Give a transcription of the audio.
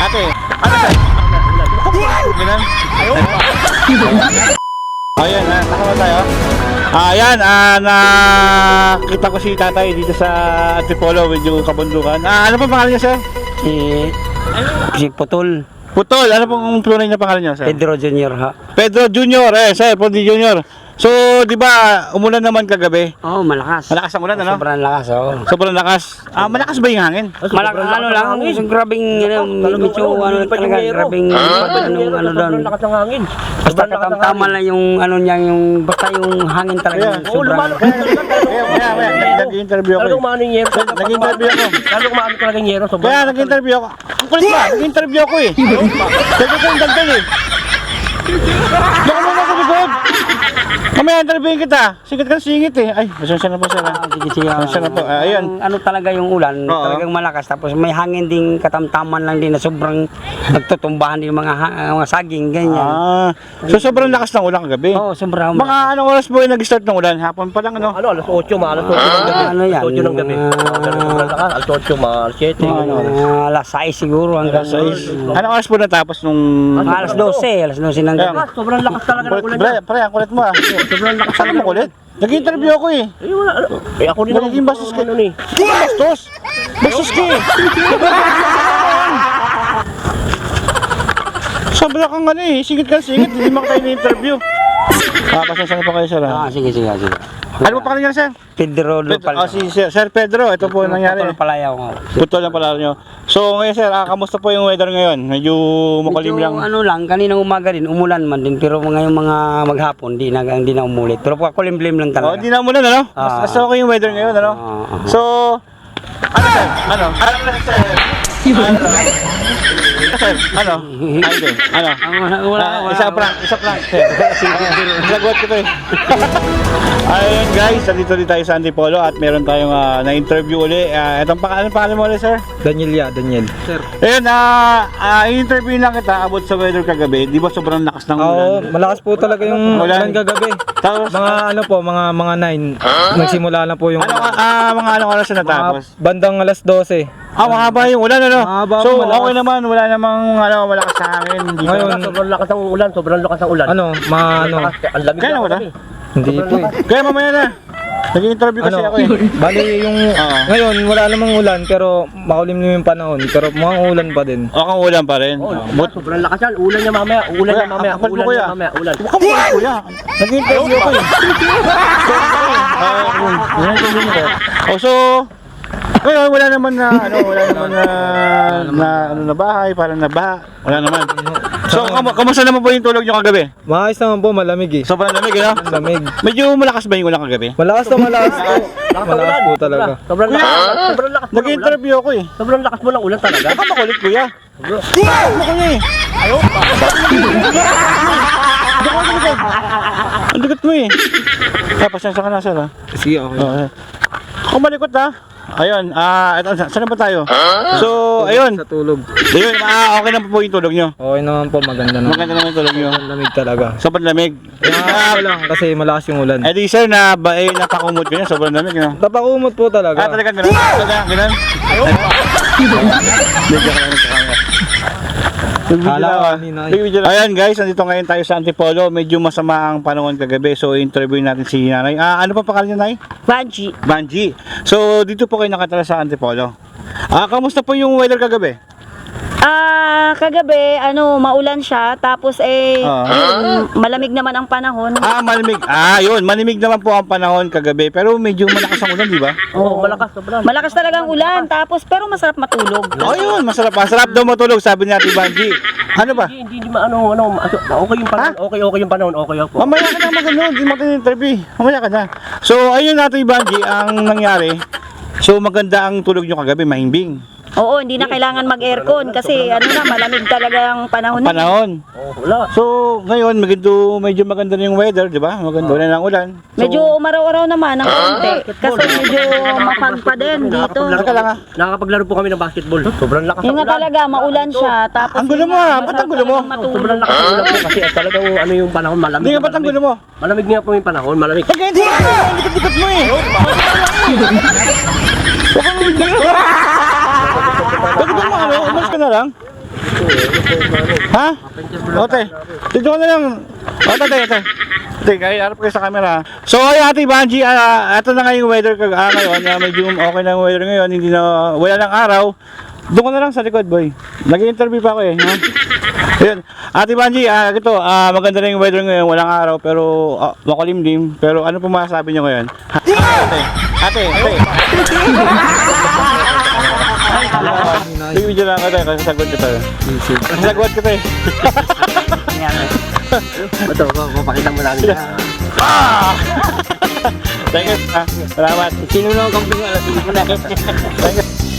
Ate, ano sir? Ganun? Ayan, ah, nakama tayo. Ah, ayan, ah, nakita ko si tatay dito sa Antipolo, medyo kabundukan. Ah, ano pa pangalan niya, sir? Si, si Putol, Putol, ano pong tunay na pangalan niya, sir? Pedro Junior ha. Pedro Junior, eh, sir, Pedro Junior. So, di ba, umulan naman kagabi? Oo, oh, malakas. Malakas ang ulan, ano? Sobrang lakas, oo. Sobrang lakas. Ah, malakas ba yung hangin? Malakas, ano lang, yung grabing, ano, medyo, ano, talaga, grabing, ano, ano doon. lakas ng hangin. Basta katamtama lang yung, ano niya, yung, basta yung hangin talaga, Oo, lumalo. Kaya, kaya, kaya, nag-interview ako. Lalo eh. umano yung yero. Nag-interview ako. Lalo umano talaga yung yero. Sobrang Kaya nag-interview ako. Ang kulit ba? Nag-interview ako eh. Sabi ko yung dagdag eh. Baka mo na sa likod. Mamaya interviewin kita. Singit ka singit eh. Ay, masensya na po sir. ah. Ah, sige, sige. ah. Masya na po. Ah. Ang Ano talaga yung ulan, Oo. talagang malakas. Tapos may hangin din katamtaman lang din na sobrang nagtutumbahan din yung mga, ha- mga saging, ganyan. Ah, so sobrang lakas ng ulan kagabi. Oo, sobrang Mga anong oras po yung nag-start ng ulan? Hapon pa lang ano? Ano, alas 8, mga alas 8 ng gabi. Ano yan? Alas 8 ng gabi. Mga- ganun, sobrang lakas. Alas 8, mga alas 7. Mga ganun. uh, alas 6 siguro hanggang Alas 6. Anong oras po natapos nung... Mga alas 12, alas 12 ng gabi. Sobrang lakas talaga ng Kulit, ulan pre, pre, ang kulit mo ah. Sobrang lakas Saan mo kulit? Nag-interview ako eh. Eh, wala. Eh, ako rin Nagiging bastos ka. ano ni. Hindi ka bastos. Bastos ka eh. Sobra kang ano eh. Singit ka singit. Hindi mo kayo na-interview. Ah, pasensya na po kayo sir ah. Ah, sige, sige, sige. Ano po pangalan niya sir? Pedro Lupal. oh, si Sir, Sir Pedro. Ito po ang nangyari. Putol palayaw ko. Putol lang pala nyo. So ngayon sir, ah, kamusta po yung weather ngayon? Medyo makulim Medyo lang. ano lang, kanina umaga din, umulan man din. Pero ngayong mga maghapon, di na, di na umulit. Pero kulimlim lang Oh, talaga. hindi na muna ano? Mas, Ah. mas okay yung weather ngayon ano? Ah, ah. So, ano sir? Ano? Ano sir? Ano sir? Ano? Ano din? Ano? Ah, wala, wala, Ah, wala. isa prank, isa prank. sir. Sagot ko to eh. Ayun guys, nandito din tayo sa Antipolo at meron tayong ah, na-interview uli. Uh, itong pangalan, pangalan mo ulit sir? Daniel ya, Daniel. Sir. Ayun, ah, ah, interview lang kita about sa weather kagabi. Di ba sobrang lakas ng ulan? Oo, malakas po talaga yung Ulan. ulan kagabi. Tapos, Mga ano po, mga mga 9. Nagsimula na po yung ano, ah, mga anong oras na natapos? mga bandang alas 12. Ah, mahaba yung ulan, ano? Mahaba, so, malakas. okay naman, wala namang, ano, malakas sa hangin. Hindi Ngayon, Sobrang lakas ng ulan. Sobrang lakas ng ulan. Ano, mga ano, Lakas, Ang lamig Kaya na wala? kami. hindi po eh. Kaya mamaya na. Nag-interview kasi Ano, ako eh. bali yung Oo. ngayon wala namang ulan pero makulimlim yung panahon pero mukhang ulan pa din. O, kang ulan pa rin. Oh, But, sobrang lakas yan. Ulan niya mamaya. Ulan niya mamaya. mo, Ulan kuya. niya mamaya. Ulan. Huwag ka muna, kuya. Nag-interview ako eh. Ah, yun. Yun ang interview ko. Oh, so, ngayon, wala naman na, ano, wala naman na, na, ano, na bahay, parang na baha. Wala naman. So, kam kamusta naman po yung tulog nyo kagabi? Maayos naman po, malamig eh. Sobrang lamig, ano? Lamig. Medyo malakas ba yung ulan kagabi? Malakas na malakas po. Malakas po talaga. Sobrang lakas. Sobrang lakas mo ng ulan. Nag-interview ako eh. Sobrang lakas mo ng ulan talaga. Baka makulit, kuya. Ano kuya eh. Ayaw pa. Makulit. Ang ligot mo eh. Kaya pasensya ka na, sir, ha? Sige, okay. Okay. Kung malikot ha. Ayun, ah, sa- saan na ba tayo? So, ayun. Sa tulog. Ayun, ah, okay na po po yung tulog nyo. Okay naman po, maganda naman. Maganda naman yung tulog nyo. Ang lamig talaga. Sobrang lamig. Kaya Ah, ako lang kasi malakas yung ulan. eh di sir, na ba, eh, napakumot ko niya. Sobrang lamig, no? Tapakumot po Ah, talaga. talaga ganun? Talaga ganun? Pa. Medyo ka lang kanina eh. Ayan guys, nandito ngayon tayo sa Antipolo. Medyo masama ang panahon kagabi. So, interview natin si nanay. Ah, ano pa pangalan niya, nay? Banji. Banji. So, dito po kayo nakatala sa Antipolo. Ah, kamusta po yung weather kagabi? Ah, kagabi, ano, maulan siya, tapos eh, Ah. yun, malamig naman ang panahon. Ah, malamig. Ah, yun. Malamig naman po ang panahon kagabi. Pero medyo malakas ang ulan, di ba? Oo, malakas. Sobrang. Malakas talagang ulan, tapos pero masarap matulog. Oh, yun. Masarap. Masarap daw matulog, sabi ni Ate Banji. Ano ba? Hindi, hindi, hindi, ma- ano, ano, ma- okay yung panahon, okay, okay yung panahon, okay ako. Mamaya ka na magano, hindi mo tayo interview. Mamaya ka na. So, ayun Ate Banji, ang nangyari. So, maganda ang tulog nyo kagabi, mahimbing. Oo, hindi na kailangan mag-aircon kasi ano na, malamig talaga ang panahon na. Panahon. Oh, wala. So, ngayon, medyo, medyo maganda na yung weather, di ba? Maganda na ng ulan. So, Medyo umaraw-araw naman ng konti kasi medyo mafag pa din dito. Teka lang ah. Nakakapaglaro po kami ng basketball. Sobrang lakas Yun ng nga ulan. talaga, maulan siya, tapos Ang gulo mo, ah. Ba't ang gulo mo? Sobrang lakas ng ulan po kasi at talagang ano yung panahon, malamig. Hindi nga ba't ang malamig. gulo mo? Malamig nga po yung panahon, malamig. Pag hindi ka, ang likot-likot mo eh. Huwag kang ba mo ano, umalis ka na lang? Ha? Ote. Dito ka na lang. O, tate, tate. Ate, kaya harap kayo sa camera. So, ay ate Banji, ah, ito na nga yung weather kag ah, ngayon. Ah, medyo okay na yung weather ngayon. Hindi na, wala lang araw. Doon ka na lang sa likod, boy. Nag-interview pa ako eh. Ha? Ayun. Ate Banji, ah, ito, ah, maganda na yung weather ngayon. Walang araw, pero ah, makulimlim. Pero ano po masasabi nyo ngayon? Ha, ate, ate, ate. Sige, video lang ate, kasi sagot kita. Sagot kita eh. Ito, papakita mo namin. Thank you. ah. Salamat. Sino lang ang kamping alas? Na. Thank you.